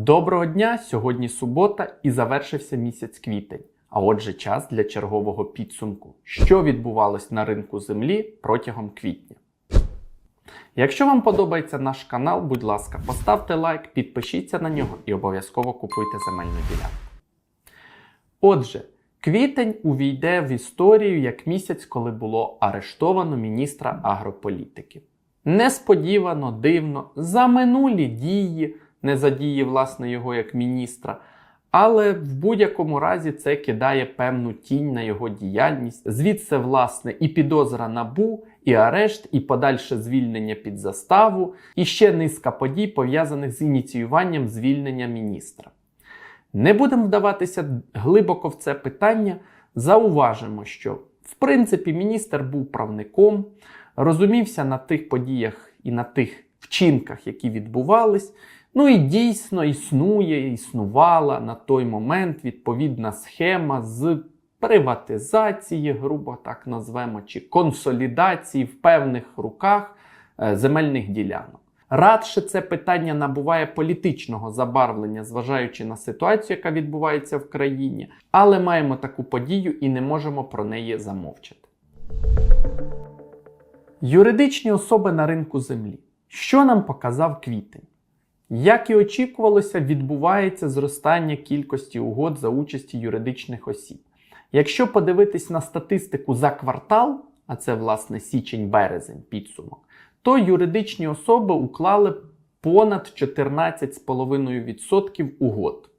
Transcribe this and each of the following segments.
Доброго дня! Сьогодні субота і завершився місяць квітень. А отже, час для чергового підсумку, що відбувалось на ринку землі протягом квітня. Якщо вам подобається наш канал, будь ласка, поставте лайк, підпишіться на нього і обов'язково купуйте земельну ділянку. Отже, квітень увійде в історію як місяць, коли було арештовано міністра агрополітики. Несподівано, дивно, за минулі дії, не за дії власне його як міністра, але в будь-якому разі це кидає певну тінь на його діяльність. Звідси, власне, і підозра набу, і арешт, і подальше звільнення під заставу, і ще низка подій, пов'язаних з ініціюванням звільнення міністра. Не будемо вдаватися глибоко в це питання. Зауважимо, що в принципі міністр був правником, розумівся на тих подіях і на тих вчинках, які відбувались. Ну і дійсно існує, існувала на той момент відповідна схема з приватизації, грубо так назвемо, чи консолідації в певних руках е, земельних ділянок. Радше це питання набуває політичного забарвлення, зважаючи на ситуацію, яка відбувається в країні, але маємо таку подію і не можемо про неї замовчати. Юридичні особи на ринку землі. Що нам показав квітень? Як і очікувалося, відбувається зростання кількості угод за участі юридичних осіб. Якщо подивитись на статистику за квартал, а це власне січень-березень підсумок, то юридичні особи уклали понад 14,5% угод.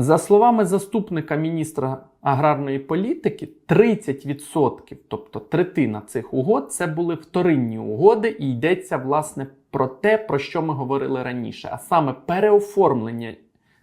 За словами заступника міністра аграрної політики, 30%, тобто третина цих угод, це були вторинні угоди, і йдеться власне про те, про що ми говорили раніше, а саме переоформлення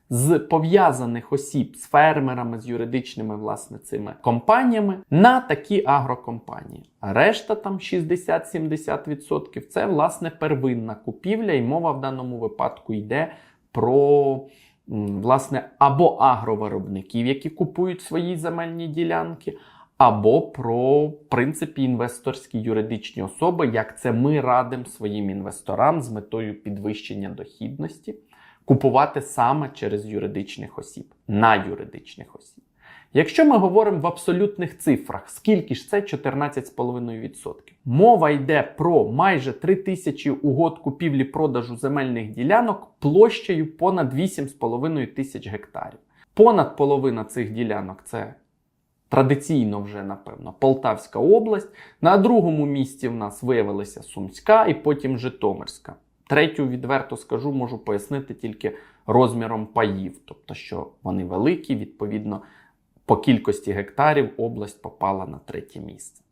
з пов'язаних осіб з фермерами, з юридичними власне цими компаніями на такі агрокомпанії. А решта там 60-70% це власне первинна купівля, і мова в даному випадку йде про. Власне, або агровиробників, які купують свої земельні ділянки, або про принципі інвесторські юридичні особи, як це ми радимо своїм інвесторам з метою підвищення дохідності, купувати саме через юридичних осіб, на юридичних осіб. Якщо ми говоримо в абсолютних цифрах, скільки ж це 14,5%? Мова йде про майже 3 тисячі угод купівлі-продажу земельних ділянок площею понад 8,5 тисяч гектарів. Понад половина цих ділянок це традиційно вже, напевно, Полтавська область. На другому місці в нас виявилася Сумська і потім Житомирська. Третю, відверто скажу, можу пояснити тільки розміром паїв, тобто, що вони великі, відповідно, по кількості гектарів область попала на третє місце.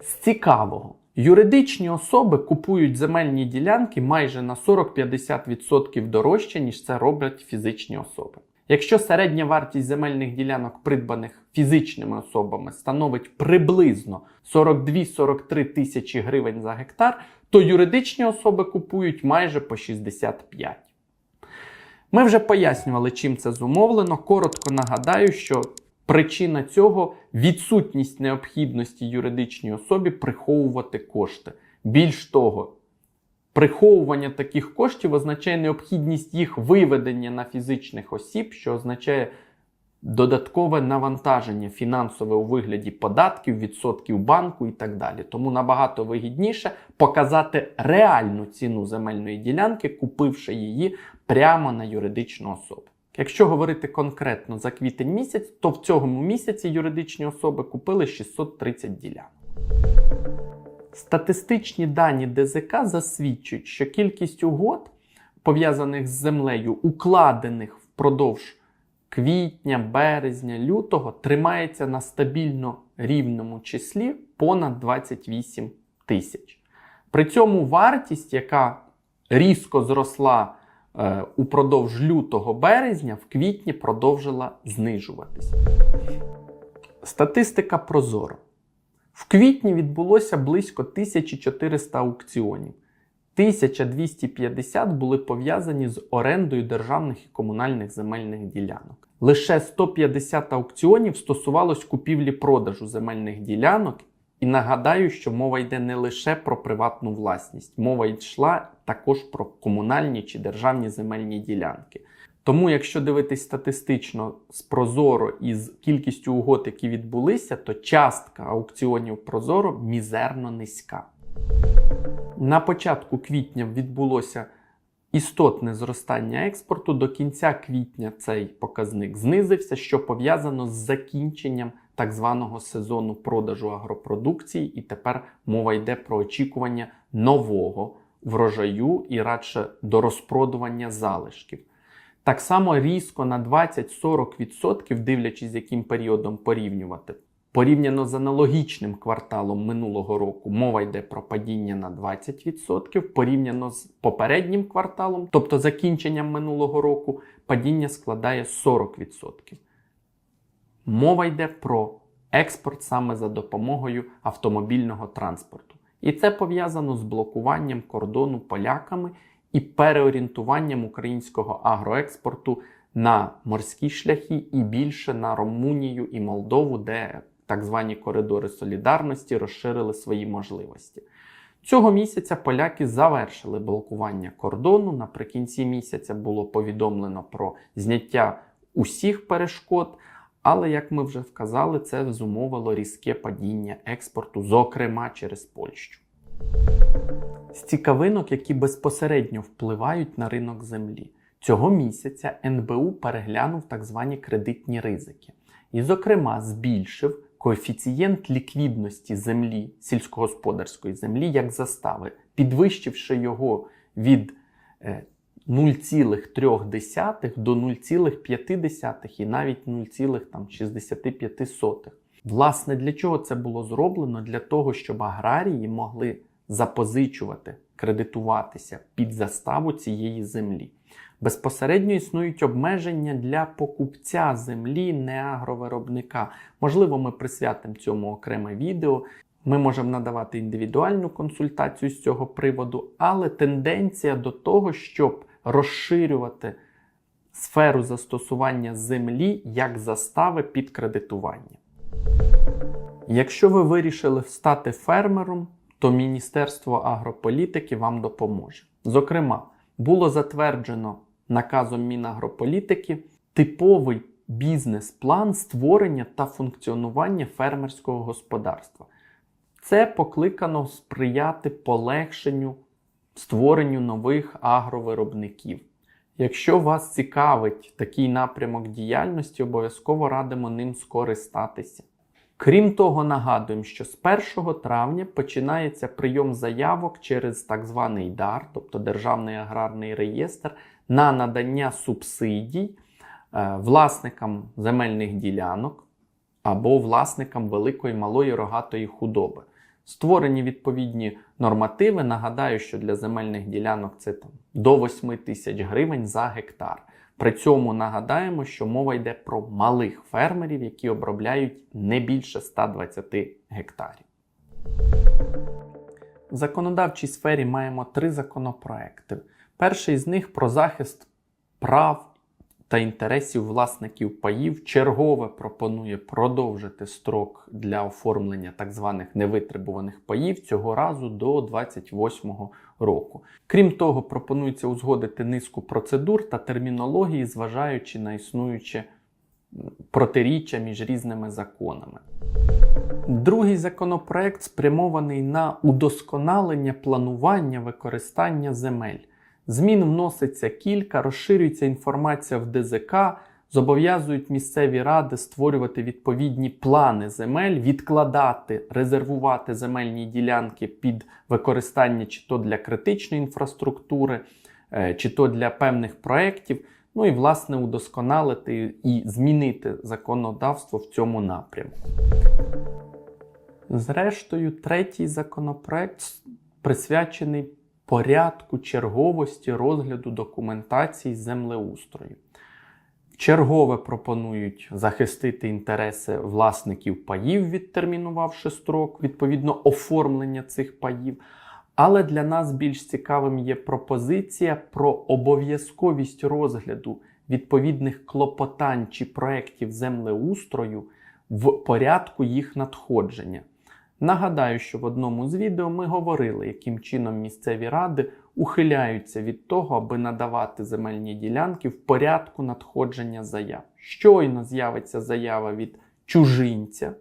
З цікавого, юридичні особи купують земельні ділянки майже на 40-50% дорожче, ніж це роблять фізичні особи. Якщо середня вартість земельних ділянок, придбаних фізичними особами, становить приблизно 42-43 тисячі гривень за гектар, то юридичні особи купують майже по 65. Ми вже пояснювали, чим це зумовлено. Коротко нагадаю, що причина цього відсутність необхідності юридичній особі приховувати кошти. Більш того, приховування таких коштів означає необхідність їх виведення на фізичних осіб, що означає додаткове навантаження фінансове у вигляді податків, відсотків банку і так далі. Тому набагато вигідніше показати реальну ціну земельної ділянки, купивши її прямо на юридичну особу. Якщо говорити конкретно за квітень місяць, то в цьому місяці юридичні особи купили 630 ділянок. Статистичні дані ДЗК засвідчують, що кількість угод, пов'язаних з землею, укладених впродовж квітня, березня, лютого, тримається на стабільно рівному числі понад 28 тисяч. При цьому вартість, яка різко зросла упродовж лютого березня, в квітні продовжила знижуватися. Статистика Прозоро. В квітні відбулося близько 1400 аукціонів. 1250 були пов'язані з орендою державних і комунальних земельних ділянок. Лише 150 аукціонів стосувалось купівлі-продажу земельних ділянок, І нагадаю, що мова йде не лише про приватну власність, мова йшла також про комунальні чи державні земельні ділянки. Тому, якщо дивитись статистично з Прозоро і з кількістю угод, які відбулися, то частка аукціонів Прозоро мізерно низька. На початку квітня відбулося істотне зростання експорту. До кінця квітня цей показник знизився, що пов'язано з закінченням так званого сезону продажу агропродукції, і тепер мова йде про очікування нового врожаю і радше до розпродування залишків. Так само різко на 20-40%, дивлячись, з яким періодом порівнювати. Порівняно з аналогічним кварталом минулого року, мова йде про падіння на 20%, порівняно з попереднім кварталом, тобто закінченням минулого року, падіння складає 40%. Мова йде про експорт саме за допомогою автомобільного транспорту. І це пов'язано з блокуванням кордону поляками і переорієнтуванням українського агроекспорту на морські шляхи і більше на Румунію і Молдову, де так звані коридори солідарності розширили свої можливості. Цього місяця поляки завершили блокування кордону. Наприкінці місяця було повідомлено про зняття усіх перешкод. Але, як ми вже вказали, це зумовило різке падіння експорту, зокрема через Польщу. З цікавинок, які безпосередньо впливають на ринок землі. Цього місяця НБУ переглянув так звані кредитні ризики і, зокрема, збільшив коефіцієнт ліквідності землі, сільськогосподарської землі як застави, підвищивши його від 0,3 до 0,5 і навіть 0,65. Власне, для чого це було зроблено? Для того, щоб аграрії могли запозичувати, кредитуватися під заставу цієї землі. Безпосередньо існують обмеження для покупця землі, не агровиробника. Можливо, ми присвятимо цьому окреме відео. Ми можемо надавати індивідуальну консультацію з цього приводу, але тенденція до того, щоб розширювати сферу застосування землі як застави під кредитування. Якщо ви вирішили стати фермером, то Міністерство агрополітики вам допоможе. Зокрема, було затверджено наказом Мінагрополітики типовий бізнес-план створення та функціонування фермерського господарства. Це покликано сприяти полегшенню створенню нових агровиробників. Якщо вас цікавить такий напрямок діяльності, обов'язково радимо ним скористатися. Крім того, нагадуємо, що з 1 травня починається прийом заявок через так званий ДАР, тобто Державний аграрний реєстр, на надання субсидій е, власникам земельних ділянок або власникам великої малої рогатої худоби. Створені відповідні нормативи. Нагадаю, що для земельних ділянок це там до 8 тисяч гривень за гектар. При цьому нагадаємо, що мова йде про малих фермерів, які обробляють не більше 120 гектарів. В законодавчій сфері маємо три законопроекти. Перший з них про захист прав та інтересів власників паїв чергове пропонує продовжити строк для оформлення так званих невитребуваних паїв цього разу до 2028 року. Крім того, пропонується узгодити низку процедур та термінології, зважаючи на існуюче протиріччя між різними законами. Другий законопроект спрямований на удосконалення планування використання земель. Змін вноситься кілька, розширюється інформація в ДЗК, зобов'язують місцеві ради створювати відповідні плани земель, відкладати, резервувати земельні ділянки під використання чи то для критичної інфраструктури, е, чи то для певних проєктів. Ну і, власне, удосконалити і змінити законодавство в цьому напрямку. Зрештою, третій законопроект присвячений порядку черговості розгляду документації землеустрою. Чергове пропонують захистити інтереси власників паїв, відтермінувавши строк, відповідно оформлення цих паїв. Але для нас більш цікавим є пропозиція про обов'язковість розгляду відповідних клопотань чи проєктів землеустрою в порядку їх надходження. Нагадаю, що в одному з відео ми говорили, яким чином місцеві ради ухиляються від того, аби надавати земельні ділянки в порядку надходження заяв. Щойно з'явиться заява від чужинця,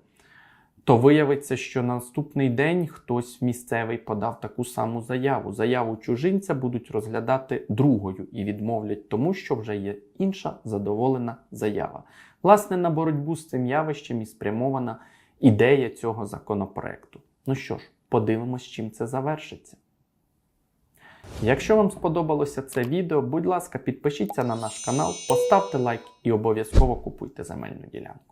то виявиться, що на наступний день хтось місцевий подав таку саму заяву. Заяву чужинця будуть розглядати другою і відмовлять тому, що вже є інша задоволена заява. Власне, на боротьбу з цим явищем і спрямована ідея цього законопроекту. Ну що ж, подивимось, чим це завершиться. Якщо вам сподобалося це відео, будь ласка, підпишіться на наш канал, поставте лайк і обов'язково купуйте земельну ділянку.